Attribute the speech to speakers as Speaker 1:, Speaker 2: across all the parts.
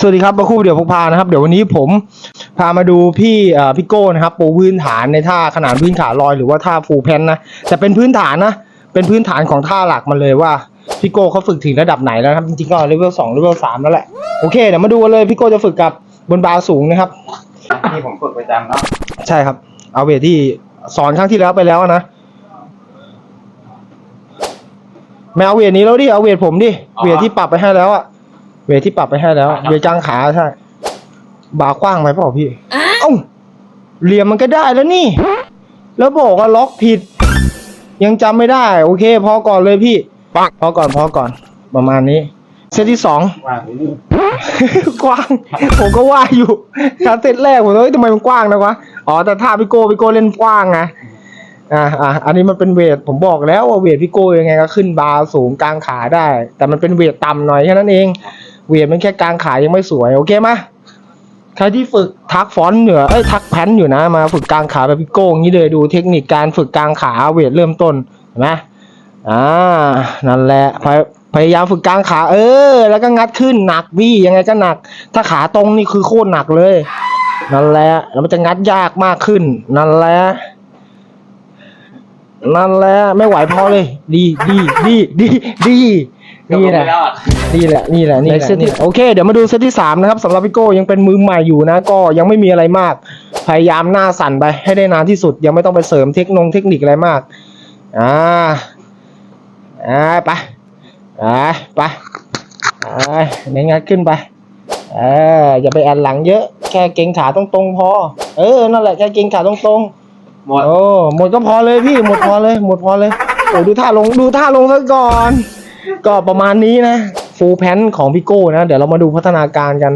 Speaker 1: สวัสดีครับมาคู่เดี๋ยวพกพานะครับ เดี๋ยววันนี้ผมพามาดูพี่เอ่อพี่โก้นะครับปูพื้นฐานในท่าขนาดพื้นขาลอยหรือว่าท่าฟูลแพนนะแต่เป็นพื้นฐานนะ เป็นพื้นฐานของท่าหลักมันเลยว่าพี่โก้เขาฝึกถึงระดับไหนแล้วนะครับจริงๆก็เลเวลสองเลเวลสามแล้วแหละโอเคเดี๋ยวมาดูกันเลยพี่โก้จะฝึกกับบนบาร์สูงนะครับ
Speaker 2: ที่ผมฝึกประจำเนาะ
Speaker 1: ใช่ครับ เอาเวทที่สอนครั้งที่แล้วไปแล้วนะไม่เอาเวทนี้แล้วดิเอาเวทผมดิเวทที่ปรับไปให้แล้วอะ เวทที่ปรับไปให้แล้วอะเวทกลางขาใช่ บาร์กว้างไปเปล่าพี่ เอ้าเหลี่ยมมันก็ได้แล้วนี่ แล้วบอกว่าล็อกผิด ยังจำไม่ได้ โอเค พอก่อนเลยพี่พอก่อนพอก่อน ประมาณนี้ เซตที่สอง
Speaker 2: ว่าอย่างนี้
Speaker 1: กว้าง ผมก็ว่าอยู่การเซตแรกผมว่าเฮ้ยทำไมมันกว้างนะวะ อ๋อแต่ถ้าพี่โก้พี่โก้เล่นกว้างไงอ่าอ่าอันนี้มันเป็นเวทผมบอกแล้วว่าเวทพี่โก้ยังไงก็ขึ้นบาร์สูงกลางขาได้ แต่มันเป็นเวทต่ำหน่อยแค่นั้นเอง เวทมันแค่กลางขายังไม่สวยโอเคไหมยใครที่ฝึกทักฟอนเหนือเอ้ยทักแพนอยู่นะมาฝึกกลางขาแบบพี่โก้งนี้เลยดูเทคนิคการฝึกกลางขาเวทเริ่มต้นเห็นไหมอ่านั่นแหละพยพยายามฝึกกลางขา เออ แล้วก็งัดขึ้นหนักพี่ยังไงก็หนัก ถ้าขาตรงนี่คือโคตรหนักเลย นั่นแหละแล้วมันจะงัดยากมากขึ้น นั่นแหละนั่นแหละไม่ไหวพอเลย ดีดีดีดีดี นี่แหละนี่แหละนี่แหละนี่แหละนี่แหละโอเค เดี๋ยวมาดูเซตที่สามนะครับสำหรับพี่โก้ยังเป็นมือใหม่อยู่นะ ก็ยังไม่มีอะไรมาก พยายามหน้าสั่นไปให้ได้นานที่สุด ยังไม่ต้องไปเสริมเทคโนงเทคนิคอะไรมากอ่าอ่าไปไปไปไปเน้นงัดขึ้นไปเอออย่าไปแอนหลังเยอะ แค่เกรงขาตรงๆพอ เออนั่นแหละแค่เกรงขาตรงๆ
Speaker 2: หมด
Speaker 1: โอ้หมดก็พอเลยพี่หมดพอเลย หมดพอเลยโอ้ดูท่าลงดูท่าลงซะก่อน ก็ประมาณนี้นะฟูลแพนของพี่โก้นะ เดี๋ยวเรามาดูพัฒนาการกัน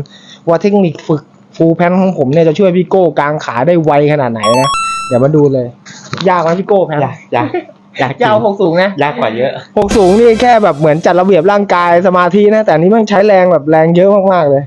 Speaker 1: ว่าเทคนิคฝึกฟูลแพนของผมเนี่ยจะช่วยพี่โก้กางขาได้ไวขนาดไหนนะ เดี๋ยวมาดูเลย ยากไหมพี่โก้แพน
Speaker 2: ยากยากยากจริ
Speaker 1: ยาก
Speaker 2: ง
Speaker 1: หกสูงนะ
Speaker 2: ยากกว่าเยอะ
Speaker 1: หกสูงนี่แค่แบบเหมือนจัดระเบียบร่างกายสมาธินะ แต่อันนี้มันใช้แรงแบบแรงเยอะมากๆเลย